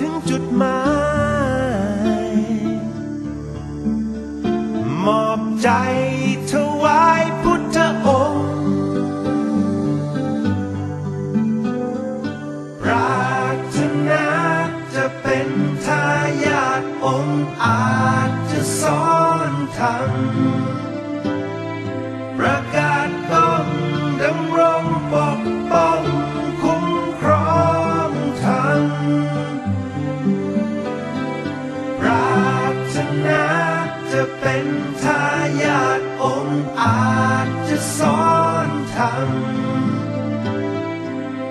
ถึงจุดหมายมอบใจ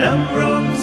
ด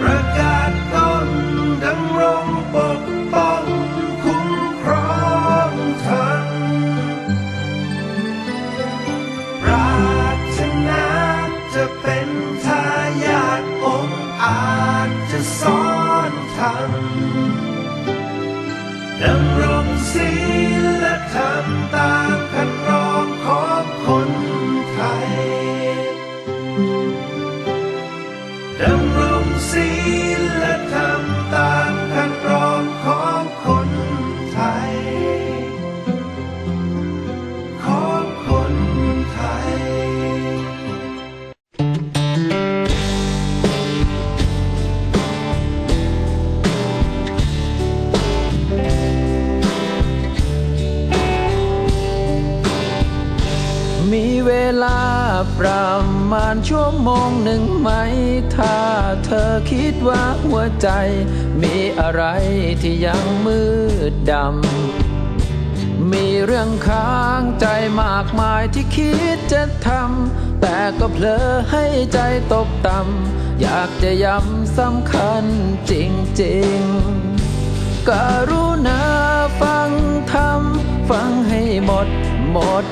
ประกาศกองดำรงปกป้องคุ้มครองธรรมปรารถนาจะเป็นทายาทองค์อาจจะสอนธรรมดำรงศีลและธรรมตามคันรองของคนไทย มีเวลาประมาณชั่วโมงหนึ่งไหม ถ้าเธอคิดว่าหัวใจ มีอะไรที่ยังมืดดำ มีเรื่องค้างใจมากมายที่คิดจะทำ แต่ก็เผลอให้ใจตกต่ำ อยากจะย้ำสำคัญจริงๆกรุณาฟังทำฟังให้หมด หมด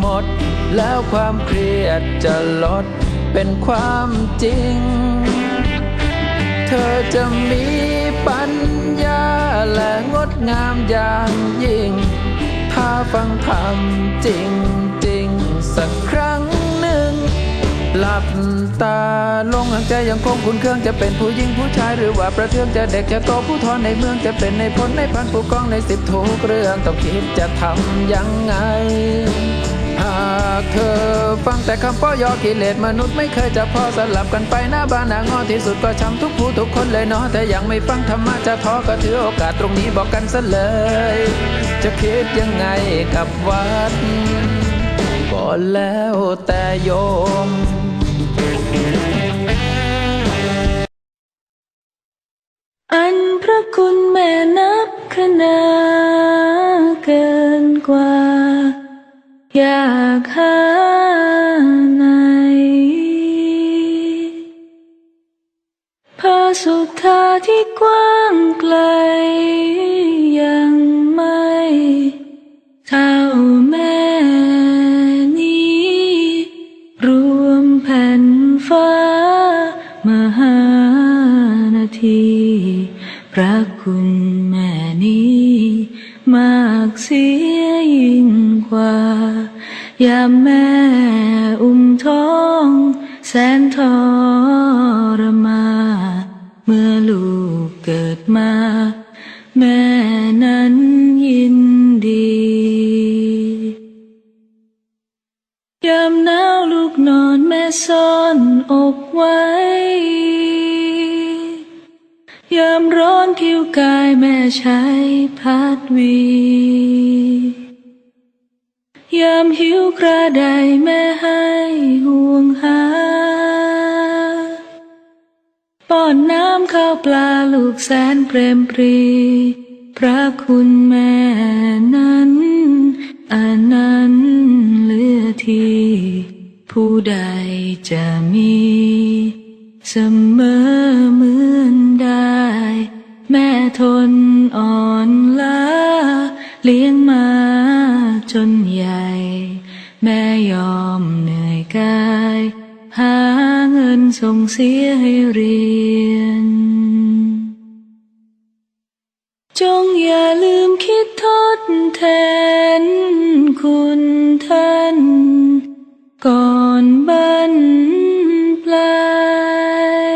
หมด แล้วความเครียดจะลด เป็นความจริง เธอจะมีปัญญาและงดงามอย่างยิ่ง ถ้าฟังธรรมจริงจริงๆสักครั้ง หลับตาลงหางใจยังคงคุณเครื่องจะเป็นผู้หญิงผู้ชายหรือว่าประเทืองจะเด็กจะโตผู้ทอนในเมืองจะเป็นในพลในพันผู้กองในสิบทุกเรื่องต้องคิดจะทำยังไง หากเธอฟังแต่คำป้อยอกิเลสมนุษย์ไม่เคยจะพอสลับกันไปหน้าบ้านหน้างอที่สุดก็ช้ำทุกผู้ทุกคนเลยเนาะแต่ยังไม่ฟังธรรมะจะท้อก็ถือโอกาสตรงนี้บอกกันซะเลย จะคิดยังไงกับวัดก็แล้วแต่โยม คุณแม่นับขนาเกินกว่า อยากหาไหนพระสุธาที่กว้างไกล ยังไม่เท่าแม่นี้ รวมแผ่นฟ้ามหานาที ระคุณแม่นี้มากเสียยิ่งกว่า ยามแม่อุ้มท้อง แสนทรมาายแม่ใช้พัดวี ยามหิวกระไดแม่ให้ห่วงหา ป้อนน้ำข้าวปลาลูกแสนเปรมปรี พระคุณแม่นั้นอันนั้นต์เหลือที่ผู้ใดจะมีเสมอเหมือนได้ แม่ทน เลี้ยงมาจนใหญ่ แม่ยอมเหนื่อยกาย หาเงินส่งเสียให้เรียน จงอย่าลืมคิดทดแทนคุณท่าน ก่อนบรรปลา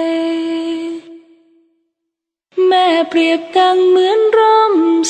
ยแม่เปรียบดังเหมือนร่ม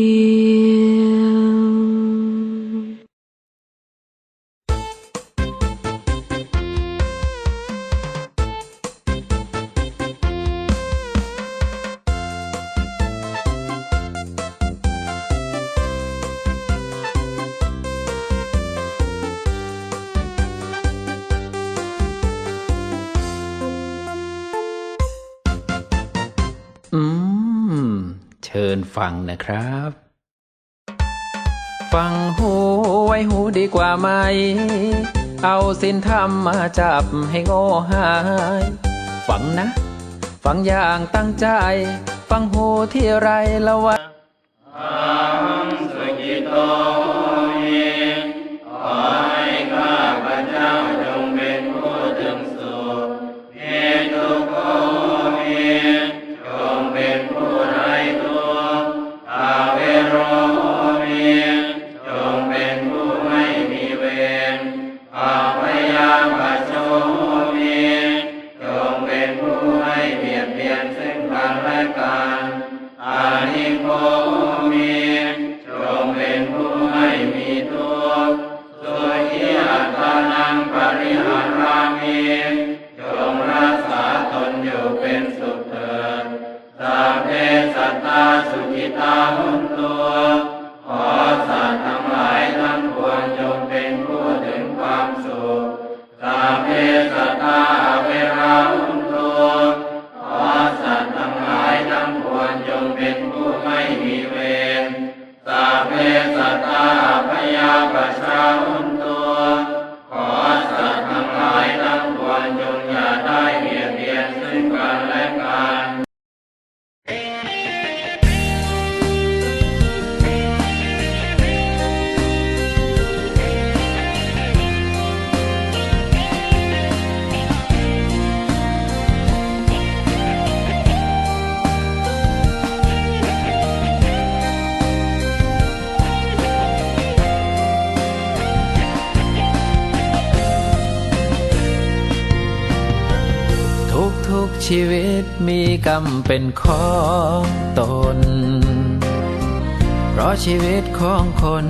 ียว เชิญฟังนะครับ ฟังหูไว้หูดีกว่าไหม เอาสินธรรมมาจับให้โง่หาย ฟังนะ ฟังอย่างตั้งใจ ฟังหูที่ไรละวะังสกิโต ชีวิตมีกรรมเป็นของตน เพราะชีวิตของคน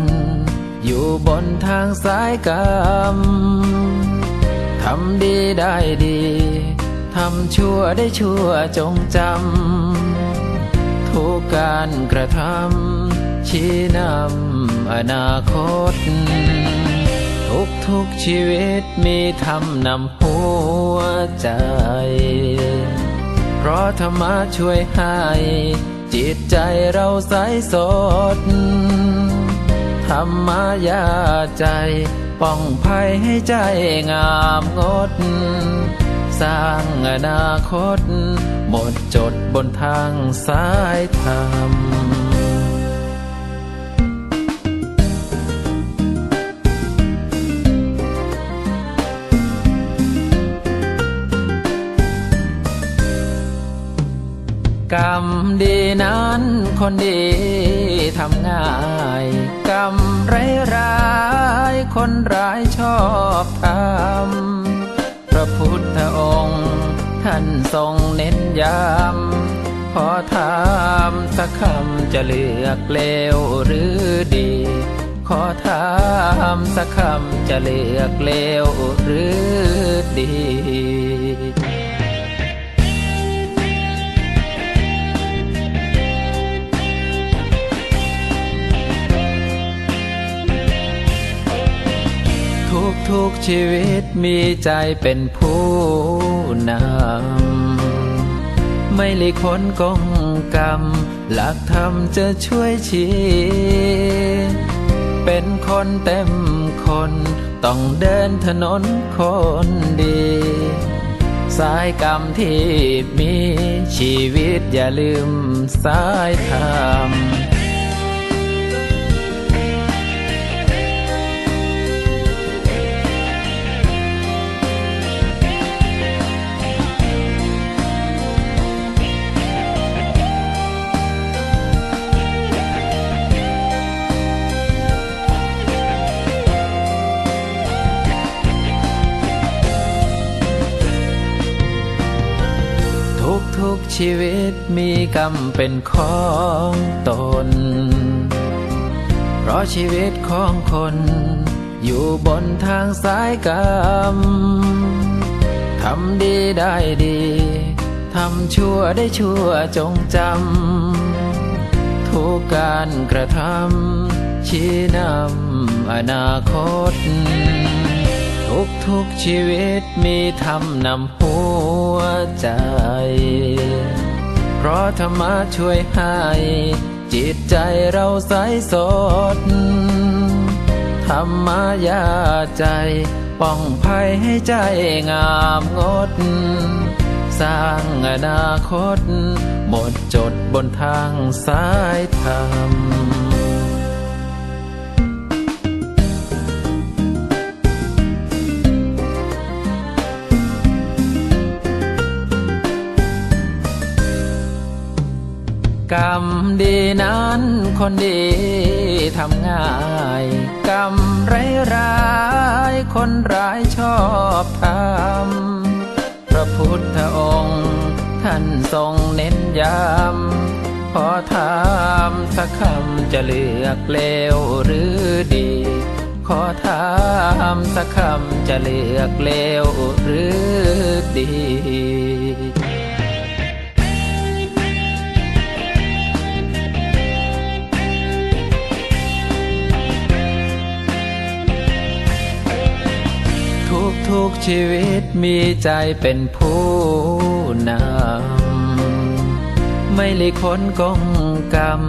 อยู่บนทางสายกรรม ทำดีได้ดี ทำชั่วได้ชั่วจงจำ ทุกการกระทำชี้นำอนาคต ทุกทุกชีวิตมี ธรรมนำหัวใจ เพราะธรรมะช่วยให้ จิตใจเราใสสด ธรรมายาใจ ป้องภัยให้ใจงามงด สร้างอนาคต หมดจดบนทางสายธรรม กรรมดีนั้นคนดีทำง่าย กรรมร้ายร้ายคนร้ายชอบทำพระพุทธองค์ ท่านทรงเน้นย้ำขอถามสักคำจะเลือกเลวหรือดี ขอถามสักคำจะเลือกเลวหรือดี กทุกชีวิตมีใจเป็นผู้นำ ไม่ลีคนกงกรรม หลักธรรมจะช่วยชี้เป็นคนเต็มคน ต้องเดินถนนคนดี สายกรรมที่มีชีวิตอย่าลืมสายธรรม ชีวิตมีกรรมเป็นของตน เพราะชีวิตของคนอยู่บนทางสายกรรม ทำดีได้ดี ทำชั่วได้ชั่วจงจำ ทุกการกระทำชี้นำอนาคต กทุกชีวิตมีธรรมนำหัวใจ เพราะธรรมะช่วยให้ จิตใจเราใสสด ธรรมายาใจ ป้องภัยให้ใจงามงด สร้างอนาคต หมดจดบนทางสายธรรม กรรมดีนั้นคนดีทำง่าย กรรมร้ายร้ายคนร้ายชอบทำพระพุทธองค์ ท่านทรงเน้นย้ำขอถามสักคำจะเลือกเลวหรือดี ขอถามสักคำจะเลือกเลวหรือดี ชีวิตมีใจเป็นผู้นำ ไม่ลีคนกงกรรม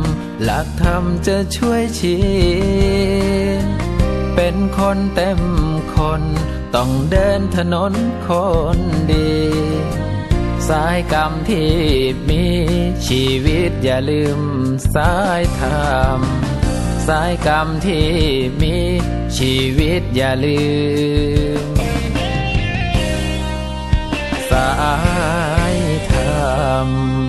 หลักธรรมจะช่วยชี้เป็นคนเต็มคน ต้องเดินถนนคนดี สายกรรมที่มีชีวิตอย่าลืมสายธรรมสายกรรมที่มีชีวิตอย่าลืม สายธรรม